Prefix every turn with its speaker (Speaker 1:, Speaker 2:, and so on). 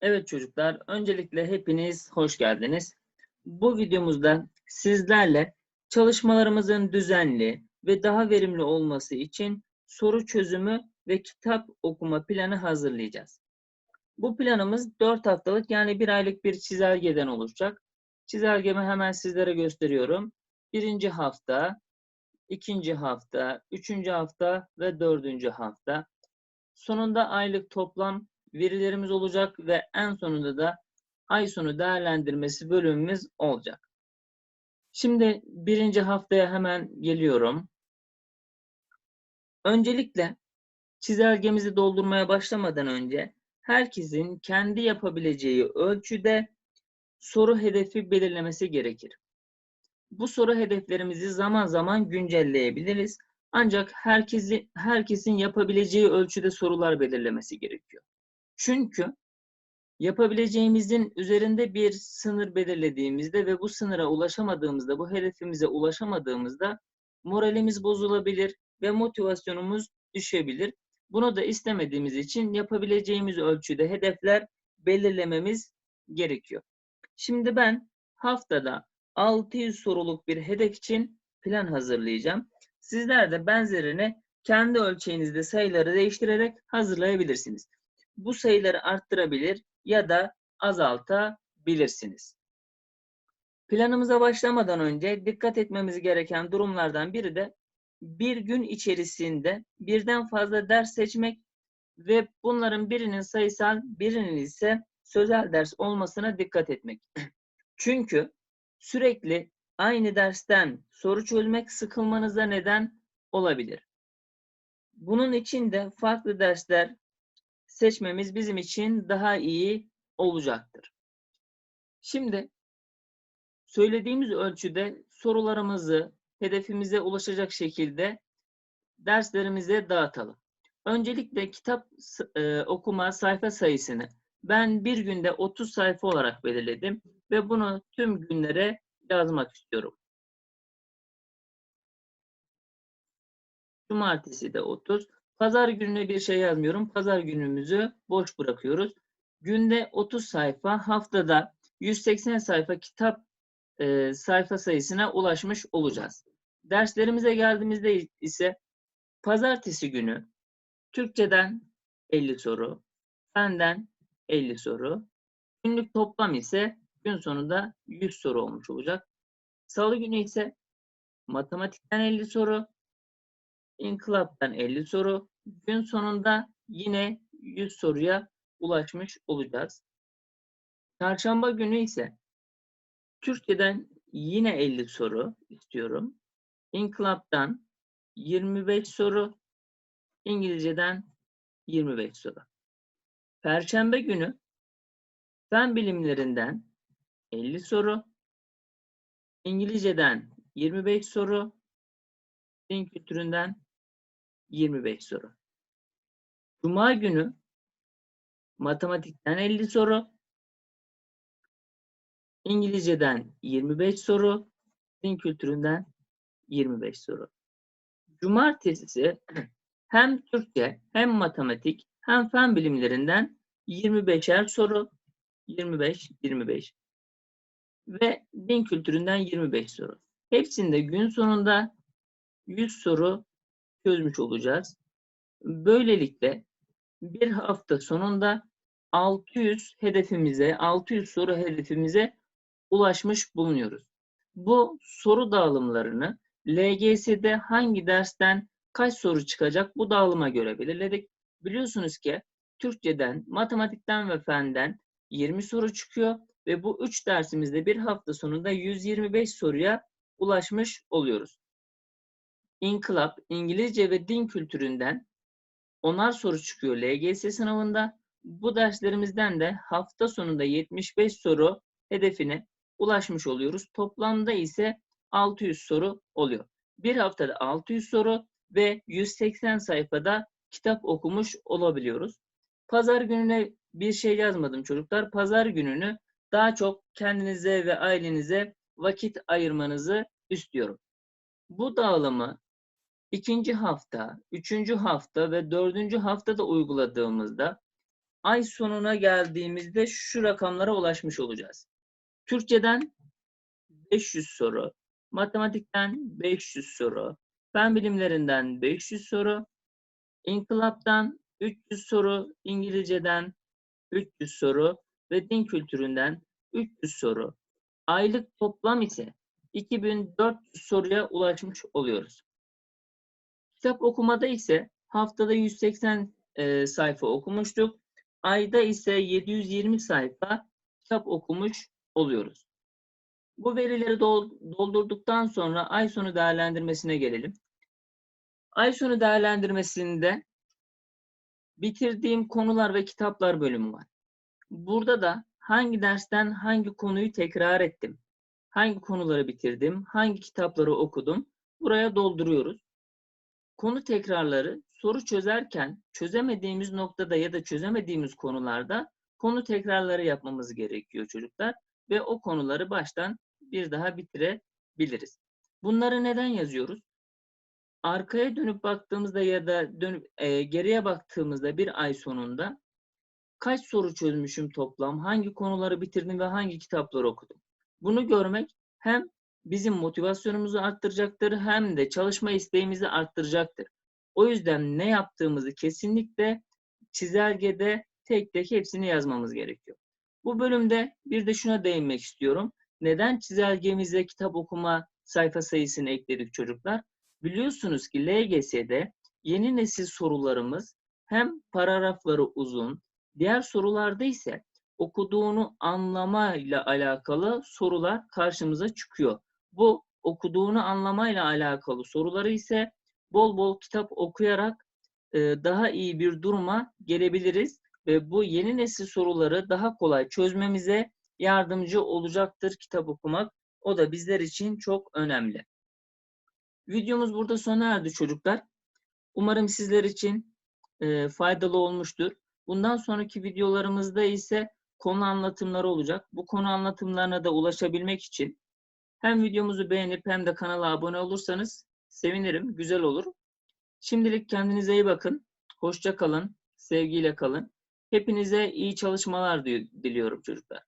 Speaker 1: Evet çocuklar, öncelikle hepiniz hoş geldiniz. Bu videomuzda sizlerle çalışmalarımızın düzenli ve daha verimli olması için soru çözümü ve kitap okuma planı hazırlayacağız. Bu planımız 4 haftalık yani bir aylık bir çizelgeden oluşacak. Çizelgemi hemen sizlere gösteriyorum. Birinci hafta, ikinci hafta, üçüncü hafta ve dördüncü hafta. Sonunda aylık toplam verilerimiz olacak ve en sonunda da ay sonu değerlendirmesi bölümümüz olacak. Şimdi birinci haftaya hemen geliyorum. Öncelikle çizelgemizi doldurmaya başlamadan önce herkesin kendi yapabileceği ölçüde soru hedefi belirlemesi gerekir. Bu soru hedeflerimizi zaman zaman güncelleyebiliriz. Ancak herkesi, herkesin yapabileceği ölçüde sorular belirlemesi gerekiyor. Çünkü yapabileceğimizin üzerinde bir sınır belirlediğimizde ve bu sınıra ulaşamadığımızda, bu hedefimize ulaşamadığımızda moralimiz bozulabilir ve motivasyonumuz düşebilir. Bunu da istemediğimiz için yapabileceğimiz ölçüde hedefler belirlememiz gerekiyor. Şimdi ben haftada 600 soruluk bir hedef için plan hazırlayacağım. Sizler de benzerini kendi ölçeğinizde sayıları değiştirerek hazırlayabilirsiniz. Bu sayıları arttırabilir ya da azaltabilirsiniz. Planımıza başlamadan önce dikkat etmemiz gereken durumlardan biri de bir gün içerisinde birden fazla ders seçmek ve bunların birinin sayısal, birinin ise sözel ders olmasına dikkat etmek. Çünkü sürekli aynı dersten soru çözmek sıkılmanıza neden olabilir. Bunun için de farklı dersler seçmemiz bizim için daha iyi olacaktır. Şimdi söylediğimiz ölçüde sorularımızı hedefimize ulaşacak şekilde derslerimize dağıtalım. Öncelikle kitap e, okuma sayfa sayısını ben bir günde 30 sayfa olarak belirledim ve bunu tüm günlere yazmak istiyorum. Cumartesi de 30. Pazar gününe bir şey yazmıyorum. Pazar günümüzü boş bırakıyoruz. Günde 30 sayfa, haftada 180 sayfa kitap e, sayfa sayısına ulaşmış olacağız. Derslerimize geldiğimizde ise pazartesi günü Türkçeden 50 soru, fenden 50 soru, günlük toplam ise gün sonunda 100 soru olmuş olacak. Salı günü ise matematikten 50 soru, inkılaptan 50 soru, gün sonunda yine 100 soruya ulaşmış olacağız. Çarşamba günü ise Türkçeden yine 50 soru istiyorum. İnkılaptan 25 soru, İngilizceden 25 soru. Perşembe günü fen bilimlerinden 50 soru, İngilizceden 25 soru, din kültüründen 25 soru. Cuma günü matematikten 50 soru, İngilizceden 25 soru, din kültüründen 25 soru. Cumartesi hem Türkçe hem matematik hem fen bilimlerinden 25'er soru, 25, 25 ve din kültüründen 25 soru. Hepsinde gün sonunda 100 soru çözmüş olacağız. Böylelikle bir hafta sonunda 600 hedefimize, 600 soru hedefimize ulaşmış bulunuyoruz. Bu soru dağılımlarını LGS'de hangi dersten kaç soru çıkacak bu dağılıma göre belirledik. Biliyorsunuz ki Türkçeden, matematikten ve fenden 20 soru çıkıyor ve bu 3 dersimizde bir hafta sonunda 125 soruya ulaşmış oluyoruz. İnkılap, İngilizce ve din kültüründen onar soru çıkıyor LGS sınavında. Bu derslerimizden de hafta sonunda 75 soru hedefine ulaşmış oluyoruz. Toplamda ise 600 soru oluyor. Bir haftada 600 soru ve 180 sayfada kitap okumuş olabiliyoruz. Pazar gününe bir şey yazmadım çocuklar. Pazar gününü daha çok kendinize ve ailenize vakit ayırmanızı istiyorum. Bu dağılımı ikinci hafta, üçüncü hafta ve dördüncü haftada uyguladığımızda ay sonuna geldiğimizde şu rakamlara ulaşmış olacağız. Türkçeden 500 soru, matematikten 500 soru, fen bilimlerinden 500 soru, inkılaptan 300 soru, İngilizceden 300 soru ve din kültüründen 300 soru. Aylık toplam ise 2400 soruya ulaşmış oluyoruz. Kitap okumada ise haftada 180 e, sayfa okumuştuk. Ayda ise 720 sayfa kitap okumuş oluyoruz. Bu verileri dol- doldurduktan sonra ay sonu değerlendirmesine gelelim. Ay sonu değerlendirmesinde bitirdiğim konular ve kitaplar bölümü var. Burada da hangi dersten hangi konuyu tekrar ettim, hangi konuları bitirdim, hangi kitapları okudum buraya dolduruyoruz. Konu tekrarları soru çözerken çözemediğimiz noktada ya da çözemediğimiz konularda konu tekrarları yapmamız gerekiyor çocuklar ve o konuları baştan bir daha bitirebiliriz. Bunları neden yazıyoruz? Arkaya dönüp baktığımızda ya da dönüp e, geriye baktığımızda bir ay sonunda kaç soru çözmüşüm toplam, hangi konuları bitirdim ve hangi kitapları okudum. Bunu görmek hem bizim motivasyonumuzu arttıracaktır hem de çalışma isteğimizi arttıracaktır. O yüzden ne yaptığımızı kesinlikle çizelgede tek tek hepsini yazmamız gerekiyor. Bu bölümde bir de şuna değinmek istiyorum. Neden çizelgemize kitap okuma sayfa sayısını ekledik çocuklar? Biliyorsunuz ki LGS'de yeni nesil sorularımız hem paragrafları uzun, diğer sorularda ise okuduğunu anlamayla alakalı sorular karşımıza çıkıyor. Bu okuduğunu anlamayla alakalı soruları ise bol bol kitap okuyarak e, daha iyi bir duruma gelebiliriz ve bu yeni nesil soruları daha kolay çözmemize yardımcı olacaktır kitap okumak. O da bizler için çok önemli. Videomuz burada sona erdi çocuklar. Umarım sizler için e, faydalı olmuştur. Bundan sonraki videolarımızda ise konu anlatımları olacak. Bu konu anlatımlarına da ulaşabilmek için hem videomuzu beğenip hem de kanala abone olursanız sevinirim, güzel olur. Şimdilik kendinize iyi bakın. Hoşça kalın, sevgiyle kalın. Hepinize iyi çalışmalar diliyorum çocuklar.